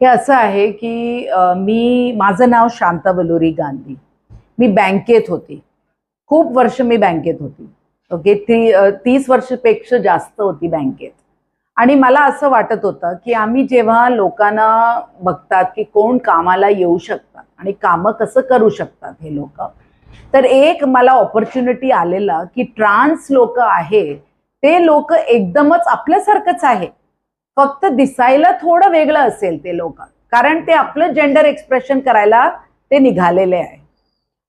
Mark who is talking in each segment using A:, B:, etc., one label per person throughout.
A: हे असं आहे की मी माझं नाव शांता बलुरी गांधी. मी बँकेत होती. खूप वर्ष मी बँकेत होती. ओके? ती तीस वर्षपेक्षा जास्त होती बँकेत. आणि मला असं वाटत होतं की आम्ही जेव्हा लोकांना बघतात की कोण कामाला येऊ शकतात आणि कामं कसं करू शकतात हे लोक तर एक मला ऑपॉर्च्युनिटी आलेला की ट्रान्स लोक आहे ते लोक एकदमच आपल्यासारखंच आहे फक्त दिसायला थोडं वेगळं असेल ते लोक. कारण ते आपलं जेंडर एक्सप्रेशन करायला ते निघालेले आहे.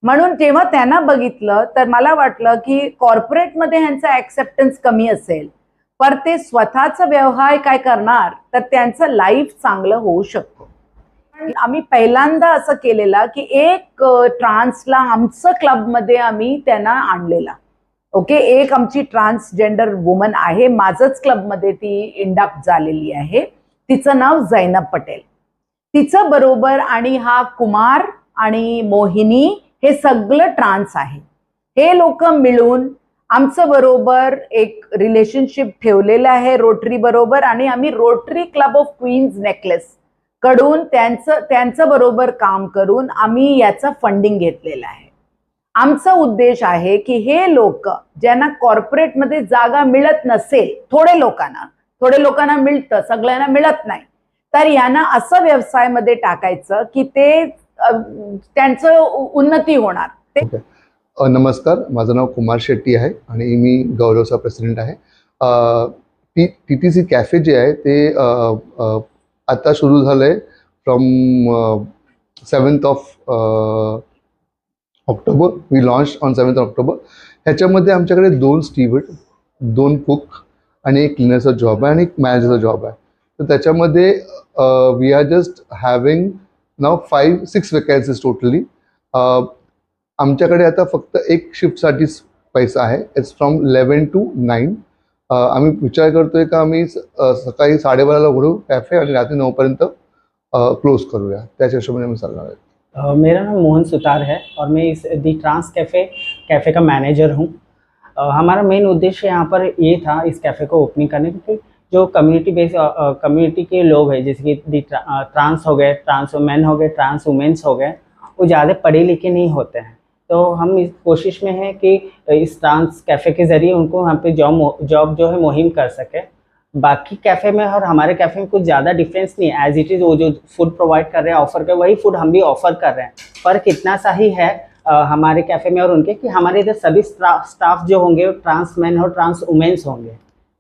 A: म्हणून जेव्हा त्यांना बघितलं तर मला वाटलं की कॉर्पोरेटमध्ये ह्यांचा ऍक्सेप्टन्स कमी असेल. पर ते स्वतःचा व्यवहार काय करणार तर त्यांचं लाईफ चांगलं होऊ शकतो. आम्ही पहिल्यांदा असं केलेलं की एक ट्रान्सला आमचं क्लबमध्ये आम्ही त्यांना आणलेला. ओके एक आमची ट्रान्सजेंडर वुमन आहे माझंच क्लबमध्ये ती इंडक्ट झालेली आहे. तिचं नाव जैनब पटेल. तिचं बरोबर आणि हा कुमार आणि मोहिनी हे सगळं ट्रान्स आहे. हे लोक मिळून आमचं बरोबर एक रिलेशनशिप ठेवलेलं आहे रोटरी बरोबर आणि आम्ही Rotary Club of Queen's Necklace कडून त्यांचं त्यांचं बरोबर काम करून आम्ही याचं फंडिंग घेतलेलं आहे. आमचा उद्देश आहे की हे लोक ज्यांना कॉर्पोरेटमध्ये जागा मिळत नसेल थोडे लोकांना थोडे लोकांना मिळतं सगळ्यांना मिळत नाही तर यांना असं व्यवसायामध्ये टाकायचं की ते त्यांचं उन्नती होणार ते
B: okay. नमस्कार माझं नाव कुमार शेट्टी आहे आणि मी गौरवचा प्रेसिडेंट आहे T T T C cafe जे आहे ते आता सुरू झालं आहे from seventh of October we launch on seventh October. ह्याच्यामध्ये आमच्याकडे दोन स्टीवर्ड दोन कुक आणि एक क्लिनरचा जॉब आहे आणि एक मॅनेजरचा जॉब आहे. तर त्याच्यामध्ये we are just having now five six vacancies totally आमच्याकडे आता फक्त एक शिफ्टसाठीच पैसा आहे. It's from eleven to nine आम्ही विचार करतोय का आम्ही सकाळी साडेबाराला उघडू कॅफे आणि रात्री नऊपर्यंत क्लोज करूया. त्याच्या हिशोबाने आम्ही चालणार आहे.
C: मेरा नाम मोहन सुतार है और मैं इस दी ट्रांस कैफ़े कैफ़े का मैनेजर हूँ। हमारा मेन उद्देश्य यहाँ पर ये था इस कैफ़े को ओपनिंग करने क्योंकि जो कम्युनिटी बेस कम्युनिटी के लोग हैं, जैसे कि दी ट्रा- ट्रांस हो गए, ट्रांस मैन हो गए, ट्रांस वुमेंस हो गए, वो ज़्यादा पढ़े लिखे नहीं होते हैं। तो हम इस कोशिश में हैं कि इस ट्रांस कैफ़े के ज़रिए उनको यहाँ पे जॉब जॉब जो है मुहिम कर सके। बाकी कैफ़े में और हमारे कैफ़े में कुछ ज़्यादा डिफरेंस नहीं है। एज इट इज़ वो जो फ़ूड प्रोवाइड कर रहे हैं ऑफ़र कर वही फ़ूड हम भी ऑफ़र कर रहे हैं। फ़र्क इतना सा ही है अ, हमारे कैफ़े में और उनके कि हमारे इधर सभी स्टाफ जो होंगे वो ट्रांस मैन और ट्रांस वुमेंस होंगे।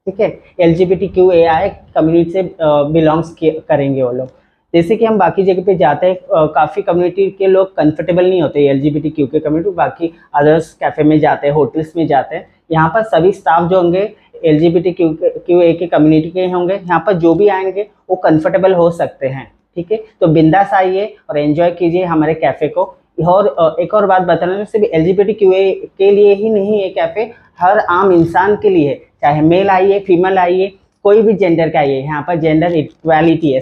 C: ठीक है? L G B T Q A I community say belongs करेंगे वो लोग। जैसे कि हम बाकी जगह पे जाते हैं काफ़ी कम्युनिटी के लोग कंफर्टेबल नहीं होते L G B T Q के कम्युनिटी बाकी अदर्स कैफ़े में जाते हैं होटल्स में जाते हैं। यहाँ पर सभी स्टाफ जो होंगे L G B T Q Q A K community के होंगे। यहाँ पर जो भी आएँगे, वो कंफर्टेबल हो सकते हैं, ठीक है? तो बिंदास आइए और एंजॉय कीजिए हमारे कैफ़े को। और एक और बात बताना, सिर्फ़ L G B T Q A के लिए ही नहीं है कैफ़े हर आम इंसान के लिए चाहे मेल आइए फीमेल आइए, कोई भी जेंडर का आइए, यहाँ पर जेंडर इक्वालिटी है।